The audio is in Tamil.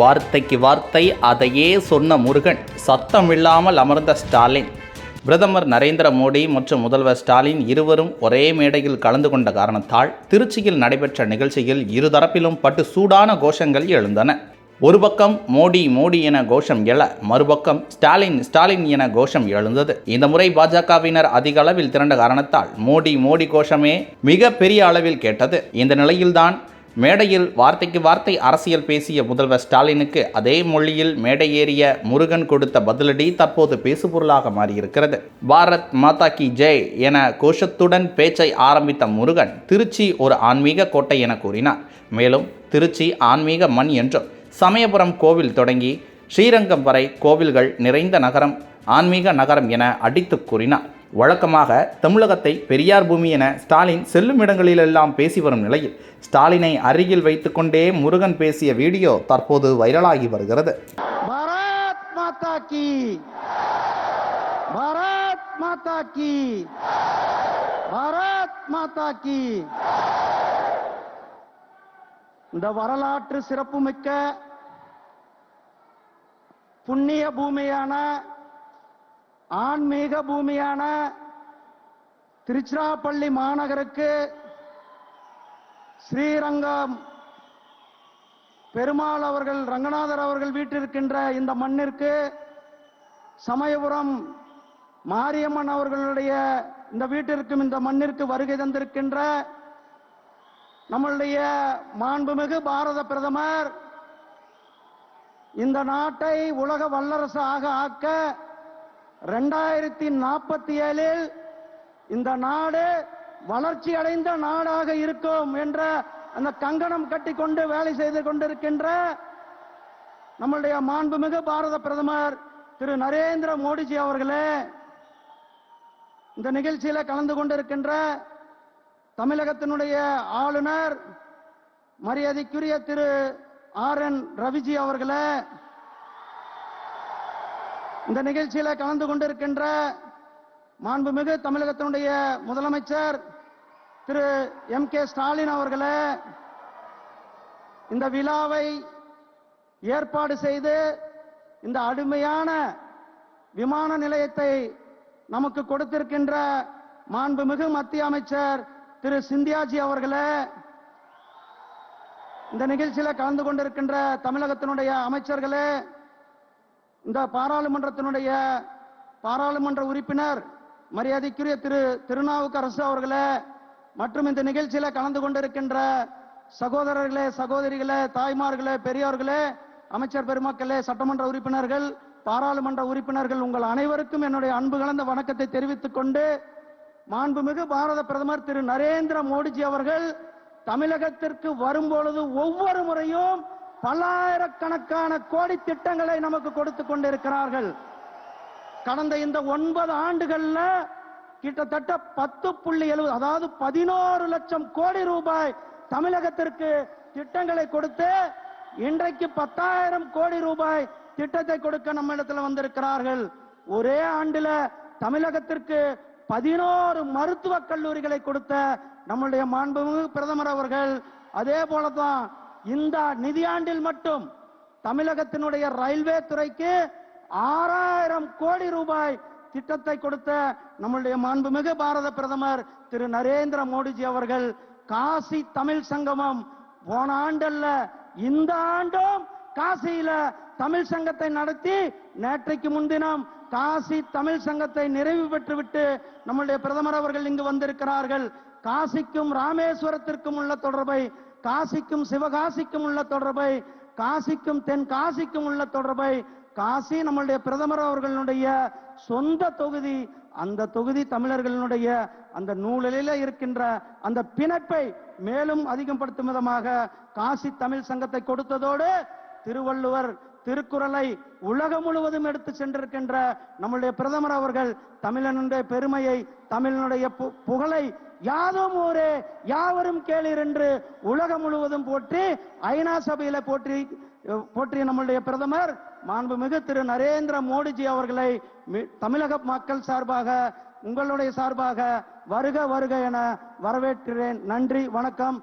வார்த்தைக்கு வார்த்தை அதையே சொன்ன முருகன். சத்தமில்லாமல் அமர்ந்த ஸ்டாலின். பிரதமர் நரேந்திர மோடி மற்றும் முதல்வர் ஸ்டாலின் இருவரும் ஒரே மேடையில் கலந்து கொண்ட காரணத்தால் திருச்சியில் நடைபெற்ற நிகழ்ச்சியில் இருதரப்பிலும் பட்டு சூடான கோஷங்கள் எழுந்தன. ஒரு பக்கம் மோடி மோடி என கோஷம் எழ மறுபக்கம் ஸ்டாலின் ஸ்டாலின் என கோஷம் எழுந்தது. இந்த முறை பாஜகவினர் அதிக அளவில் திரண்ட காரணத்தால் மோடி மோடி கோஷமே மிக பெரிய அளவில் கேட்டது. இந்த நிலையில்தான் மேடையில் வார்த்தைக்கு வார்த்தை அரசியல் பேசிய முதல்வர் ஸ்டாலினுக்கு அதே மொழியில் மேடையேறிய முருகன் கொடுத்த பதிலடி தற்போது பேசுபொருளாக மாறியிருக்கிறது. பாரத் மாதா கி ஜெய் என கோஷத்துடன் பேச்சை ஆரம்பித்த முருகன் திருச்சி ஒரு ஆன்மீக கோட்டை என கூறினார். மேலும் திருச்சி ஆன்மீக மண் என்றும் சமயபுரம் கோவில் தொடங்கி ஸ்ரீரங்கம் வரை கோவில்கள் நிறைந்த நகரம் ஆன்மீக நகரம் என அடித்து கூறினார். வழக்கமாக தமிழகத்தை பெரியார் பூமி என ஸ்டாலின் செல்லும் இடங்களிலெல்லாம் பேசி வரும் நிலையில் ஸ்டாலினை அருகில் வைத்துக்கொண்டே முருகன் பேசிய வீடியோ தற்போது வைரலாகி வருகிறது. பாரத் மாதா கி. பாரத் மாதா கி. பாரத் கி. இந்த வரலாற்று சிறப்புமிக்க புண்ணிய பூமியான ஆன்மீக பூமியான திருச்சிராப்பள்ளி மாநகருக்கு ஸ்ரீரங்கம் பெருமாள் அவர்கள் ரங்கநாதர் அவர்கள் வீட்டிருக்கின்ற இந்த மண்ணிற்கு சமயபுரம் மாரியம்மன் அவர்களுடைய இந்த வீட்டிற்கும் இந்த மண்ணிற்கு வருகை தந்திருக்கின்ற நம்மளுடைய மாண்புமிகு பாரத பிரதமர் இந்த நாட்டை உலக வல்லரசு ஆக ஆக்க ரெண்டாயிரத்தி நாற்பத்தி ஏழில் இந்த நாடு வளர்ச்சி அடைந்த நாடாக இருக்கும் என்ற அந்த கங்கணம் கட்டிக்கொண்டு வேலை செய்து கொண்டிருக்கின்ற நம்மளுடைய மாண்புமிகு பாரத பிரதமர் திரு நரேந்திர மோடிஜி அவர்களே இந்த நிகழ்ச்சியில கலந்து கொண்டிருக்கின்ற தமிழகத்தினுடைய ஆளுநர் மரியாதைக்குரிய திரு ஆர் என் ரவிஜி அவர்களே இந்த நிகழ்ச்சியில கலந்து கொண்டிருக்கின்ற மாண்புமிகு தமிழகத்தினுடைய முதலமைச்சர் திரு எம் கே ஸ்டாலின் அவர்களே இந்த விழாவை ஏற்பாடு செய்து இந்த அருமையான விமான நிலையத்தை நமக்கு கொடுத்திருக்கின்ற மாண்புமிகு மத்திய அமைச்சர் திரு சிந்தியாஜி அவர்களே இந்த நிகழ்ச்சியில கலந்து கொண்டிருக்கின்ற தமிழகத்தினுடைய அமைச்சர்களே இந்த பாராளுமன்றத்தினுடைய பாராளுமன்ற உறுப்பினர் மரியாதைக்குரிய திரு திருநாவுக்கரசு அவர்களே மற்றும் இந்த நிகழ்ச்சியில கலந்து கொண்டிருக்கின்ற சகோதரர்களே சகோதரிகளே தாய்மார்களே பெரியோர்களே அமைச்சர் பெருமக்களே சட்டமன்ற உறுப்பினர்கள் பாராளுமன்ற உறுப்பினர்கள் உங்கள் அனைவருக்கும் என்னுடைய அன்பு கலந்த வணக்கத்தை தெரிவித்துக் கொண்டு மாண்புமிகு பாரத பிரதமர் திரு நரேந்திர மோடிஜி அவர்கள் தமிழகத்திற்கு வரும்பொழுது ஒவ்வொரு முறையும் பல்லாயிரக்கணக்கான கோடி திட்டங்களை நமக்கு கொடுத்து கொண்டிருக்கிறார்கள். கடந்த இந்த ஒன்பது ஆண்டுகள்ல கிட்டத்தட்ட பத்து புள்ளி எழுபது அதாவது பதினோரு லட்சம் கோடி ரூபாய் தமிழகத்திற்கு திட்டங்களை கொடுத்து இன்றைக்கு பத்தாயிரம் கோடி ரூபாய் திட்டத்தை கொடுக்க நம்ம இடத்துல வந்திருக்கிறார்கள். ஒரே ஆண்டுல தமிழகத்திற்கு பதினோரு மருத்துவக் கல்லூரிகளை கொடுத்த நம்முடைய மாண்புமிகு பிரதமர் அவர்கள் அதே போலதான் இந்த நிதியாண்டில் மட்டும் தமிழகத்தினுடைய ரயில்வே துறைக்கு ஆறாயிரம் கோடி ரூபாய் திட்டத்தை கொடுத்த நம்மளுடைய மாண்புமிகு பாரத பிரதமர் திரு நரேந்திர மோடிஜி அவர்கள் காசி தமிழ் சங்கமம் போன ஆண்டல்ல இந்த ஆண்டும் காசியில தமிழ் சங்கத்தை நடத்தி நேற்றைக்கு முன்தினம் காசி தமிழ் சங்கத்தை நிறைவு பெற்றுவிட்டு நம்முடைய பிரதமர் அவர்கள் இங்கு வந்திருக்கிறார்கள். காசிக்கும் ராமேஸ்வரத்திற்கும் உள்ள தொடர்பை காசிக்கும் சிவகாசிக்கும் உள்ள தொடர்பை காசிக்கும் தென் காசிக்கும் உள்ள தொடர்பை காசி நம்மளுடைய பிரதமர் அவர்களுடைய சொந்த தொகுதி அந்த தொகுதி தமிழர்களுடைய அந்த நூலில இருக்கின்ற அந்த பிணைப்பை மேலும் அதிகப்படுத்தும் விதமாக காசி தமிழ் சங்கத்தை கொடுத்ததோடு திருவள்ளுவர் திருக்குறளை உலகம் முழுவதும் எடுத்து சென்றிருக்கின்ற நம்முடைய பிரதமர் அவர்கள் தமிழனுடைய பெருமையை தமிழனுடைய பு- புகழை யாதும் ஊரே யாவரும் கேளீர் என்று உலகம் முழுவதும் போற்றி ஐநா சபையில போற்றி போற்றிய நம்முடைய பிரதமர் மாண்புமிகு திரு நரேந்திர மோடிஜி அவர்களை மி- தமிழக மக்கள் சார்பாக உங்களுடைய சார்பாக வருக வருக என வரவேற்கிறேன். நன்றி வணக்கம்.